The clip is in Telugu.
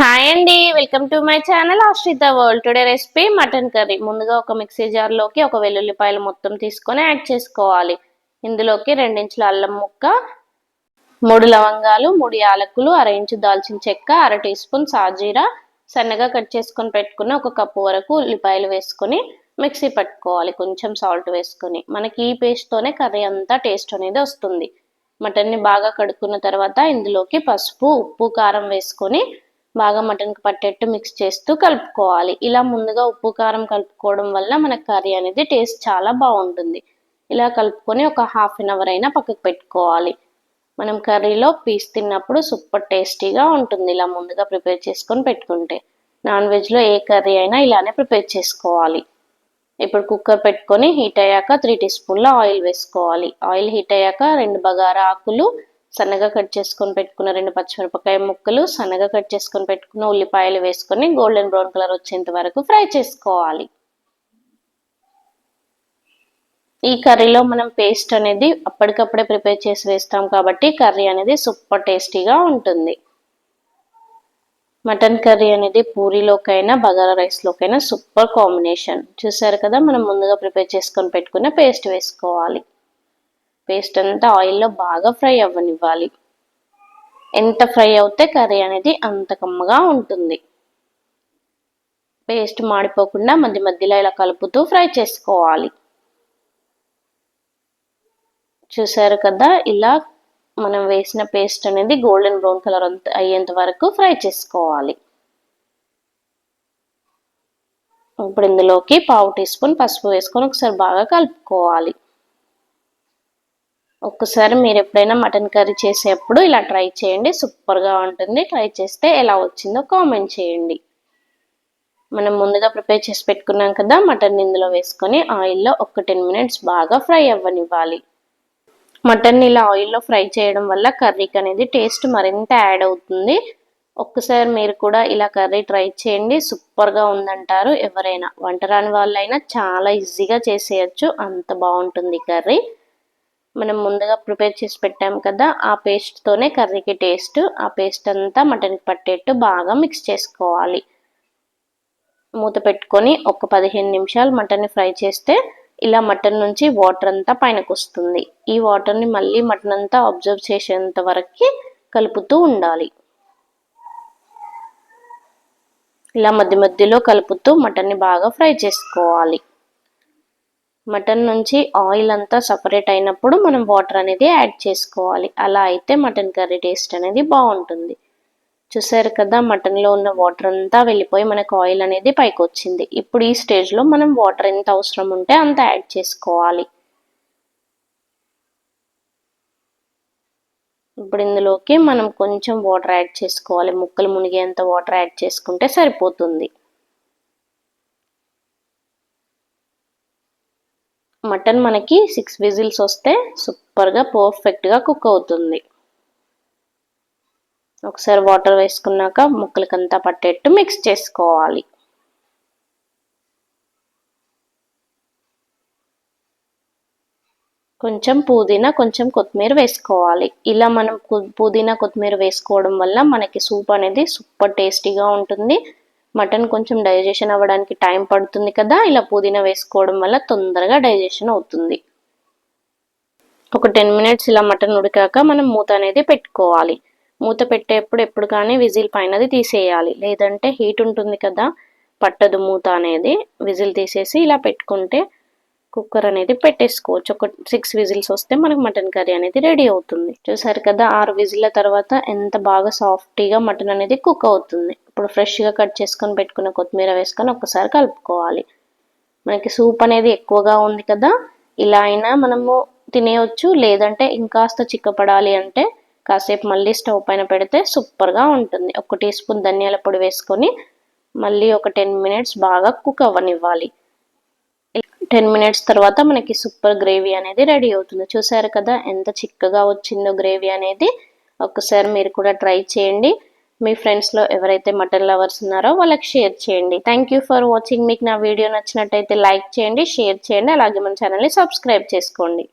హాయ్ అండి welcome to my channel Ashrita world today recipe mutton curry ముందుగా ఒక మిక్సీ జార్లోకి ఒక వెల్లుల్లిపాయలు మొత్తం తీసుకొని యాడ్ చేసుకోవాలి. ఇందులోకి రెండించుల అల్లం ముక్క మూడు లవంగాలు మూడు యాలకులు అర ఇంచు దాల్చిన చెక్క అర టీ స్పూన్ సాజీరా. సన్నగా కట్ చేసుకొని పెట్టుకున్న ఒక కప్పు వరకు ఉల్లిపాయలు వేసుకొని మిక్సీ పట్టుకోవాలి కొంచెం సాల్ట్ వేసుకొని. మనకి ఈ పేస్ట్తోనే కర్రీ అంతా టేస్ట్ అనేది వస్తుంది. మటన్ని బాగా కడుక్కున్న తర్వాత ఇందులోకి పసుపు ఉప్పు కారం వేసుకొని బాగా మటన్కి పట్టేట్టు మిక్స్ చేస్తూ కలుపుకోవాలి. ఇలా ముందుగా ఉప్పు కారం కలుపుకోవడం వల్ల మన కర్రీ అనేది టేస్ట్ చాలా బాగుంటుంది. ఇలా కలుపుకొని ఒక హాఫ్ అన్ అవర్ అయినా పక్కకు పెట్టుకోవాలి. మనం కర్రీలో పీస్ తిన్నప్పుడు సూపర్ టేస్టీగా ఉంటుంది ఇలా ముందుగా ప్రిపేర్ చేసుకొని పెట్టుకుంటే. నాన్ వెజ్లో ఏ కర్రీ అయినా ఇలానే ప్రిపేర్ చేసుకోవాలి. ఇప్పుడు కుక్కర్ పెట్టుకొని హీట్ అయ్యాక త్రీ టీ స్పూన్ల ఆయిల్ వేసుకోవాలి. ఆయిల్ హీట్ అయ్యాక రెండు బగారా ఆకులు సన్నగా కట్ చేసుకొని పెట్టుకున్న రెండు పచ్చిమిరపకాయ ముక్కలు సన్నగా కట్ చేసుకొని పెట్టుకున్న ఉల్లిపాయలు వేసుకొని గోల్డెన్ బ్రౌన్ కలర్ వచ్చేంత వరకు ఫ్రై చేసుకోవాలి. ఈ కర్రీలో మనం పేస్ట్ అనేది అప్పటికప్పుడే ప్రిపేర్ చేసి వేస్తాం కాబట్టి కర్రీ అనేది సూపర్ టేస్టీగా ఉంటుంది. మటన్ కర్రీ అనేది పూరీలోకైనా బగారా రైస్లోకైనా సూపర్ కాంబినేషన్ చూసారు కదా మనం ముందుగా ప్రిపేర్ చేసుకొని పెట్టుకున్న పేస్ట్ వేసుకోవాలి. పేస్ట్ అంతా ఆయిల్లో బాగా ఫ్రై అవ్వనివ్వాలి. ఎంత ఫ్రై అవుతే కర్రీ అనేది అంత కమ్మగా ఉంటుంది. పేస్ట్ మాడిపోకుండా మధ్య మధ్యలో ఇలా కలుపుతూ ఫ్రై చేసుకోవాలి. చూసారు కదా ఇలా మనం వేసిన పేస్ట్ అనేది గోల్డెన్ బ్రౌన్ కలర్ అయ్యేంత వరకు ఫ్రై చేసుకోవాలి. ఇప్పుడు ఇందులోకి పావు టీ స్పూన్ పసుపు వేసుకొని ఒకసారి బాగా కలుపుకోవాలి. ఒక్కసారి మీరు ఎప్పుడైనా మటన్ కర్రీ చేసేప్పుడు ఇలా ట్రై చేయండి. సూపర్గా ఉంటుంది. ట్రై చేస్తే ఎలా వచ్చిందో కామెంట్ చేయండి. మనం ముందుగా ప్రిపేర్ చేసి పెట్టుకున్నాం కదా మటన్ ఇందులో వేసుకొని ఆయిల్లో ఒక టెన్ మినిట్స్ బాగా ఫ్రై అవ్వనివ్వాలి. మటన్ ఇలా ఆయిల్లో ఫ్రై చేయడం వల్ల కర్రీకి అనేది టేస్ట్ మరింత యాడ్ అవుతుంది. ఒక్కసారి మీరు కూడా ఇలా కర్రీ ట్రై చేయండి. సూపర్గా ఉందంటారు ఎవరైనా. వంట రాని వాళ్ళైనా చాలా ఈజీగా చేసేయచ్చు. అంత బాగుంటుంది కర్రీ. మనం ముందుగా ప్రిపేర్ చేసి పెట్టాం కదా ఆ పేస్ట్తోనే కర్రీకి టేస్ట్ ఆ పేస్ట్ అంతా మటన్కి పట్టేట్టు బాగా మిక్స్ చేసుకోవాలి. మూత పెట్టుకొని ఒక పదిహేను నిమిషాలు మటన్ని ఫ్రై చేస్తే ఇలా మటన్ నుంచి వాటర్ అంతా పైనకు వస్తుంది. ఈ వాటర్ని మళ్ళీ మటన్ అంతా అబ్జర్వ్ చేసేంత వరకు కలుపుతూ ఉండాలి. ఇలా మధ్య మధ్యలో కలుపుతూ మటన్ని బాగా ఫ్రై చేసుకోవాలి. మటన్ నుంచి ఆయిల్ అంతా సపరేట్ అయినప్పుడు మనం వాటర్ అనేది యాడ్ చేసుకోవాలి. అలా అయితే మటన్ కర్రీ టేస్ట్ అనేది బాగుంటుంది. చూసారు కదా మటన్లో ఉన్న వాటర్ అంతా వెళ్ళిపోయి మనకు ఆయిల్ అనేది పైకి వచ్చింది. ఇప్పుడు ఈ స్టేజ్లో మనం వాటర్ ఎంత అవసరం ఉంటే అంత యాడ్ చేసుకోవాలి. ఇప్పుడు ఇందులోకి మనం కొంచెం వాటర్ యాడ్ చేసుకోవాలి. ముక్కలు మునిగేంత వాటర్ యాడ్ చేసుకుంటే సరిపోతుంది. మటన్ మనకి సిక్స్ విజిల్స్ వస్తే సూపర్గా పర్ఫెక్ట్గా కుక్ అవుతుంది. ఒకసారి వాటర్ వేసుకున్నాక ముక్కలకంతా పట్టేట్టు మిక్స్ చేసుకోవాలి. కొంచెం పుదీనా కొంచెం కొత్తిమీర వేసుకోవాలి. ఇలా మనం పుదీనా కొత్తిమీర వేసుకోవడం వల్ల మనకి సూప్ అనేది సూపర్ టేస్టీగా ఉంటుంది. మటన్ కొంచెం డైజెషన్ అవ్వడానికి టైం పడుతుంది కదా ఇలా పుదీనా వేసుకోవడం వల్ల తొందరగా డైజెషన్ అవుతుంది. ఒక టెన్ మినిట్స్ ఇలా మటన్ ఉడికాక మనం మూత అనేది పెట్టుకోవాలి. మూత పెట్టేప్పుడు ఎప్పుడు కానీ విజిల్ పైనది తీసేయాలి. లేదంటే హీట్ ఉంటుంది కదా పట్టదు మూత అనేది. విజిల్ తీసేసి ఇలా పెట్టుకుంటే కుక్కర్ అనేది పెట్టేసుకోవచ్చు. ఒక సిక్స్ విజిల్స్ వస్తే మనకు మటన్ కర్రీ అనేది రెడీ అవుతుంది. చూసారు కదా ఆరు విజిల్ల తర్వాత ఎంత బాగా సాఫ్టీగా మటన్ అనేది కుక్ అవుతుంది. ఇప్పుడు ఫ్రెష్గా కట్ చేసుకొని పెట్టుకున్న కొత్తిమీర వేసుకొని ఒకసారి కలుపుకోవాలి. మనకి సూప్ అనేది ఎక్కువగా ఉంది కదా ఇలా అయినా మనము తినేయొచ్చు. లేదంటే ఇంకాస్త చిక్కపడాలి అంటే కాసేపు మళ్ళీ స్టవ్ పైన పెడితే సూపర్గా ఉంటుంది. ఒక టీ స్పూన్ ధనియాల పొడి వేసుకొని మళ్ళీ ఒక టెన్ మినిట్స్ బాగా కుక్ అవ్వనివ్వాలి. టెన్ మినిట్స్ తర్వాత మనకి సూపర్ గ్రేవీ అనేది రెడీ అవుతుంది. చూసారు కదా ఎంత చిక్కగా వచ్చిందో గ్రేవీ అనేది. ఒక్కసారి మీరు కూడా ట్రై చేయండి. మీ ఫ్రెండ్స్లో ఎవరైతే మటన్ లవర్స్ ఉన్నారో వాళ్ళకి షేర్ చేయండి. థ్యాంక్ యూ ఫర్ వాచింగ్ మీకు నా వీడియో నచ్చినట్టయితే లైక్ చేయండి షేర్ చేయండి. అలాగే మన ఛానల్ని సబ్స్క్రైబ్ చేసుకోండి.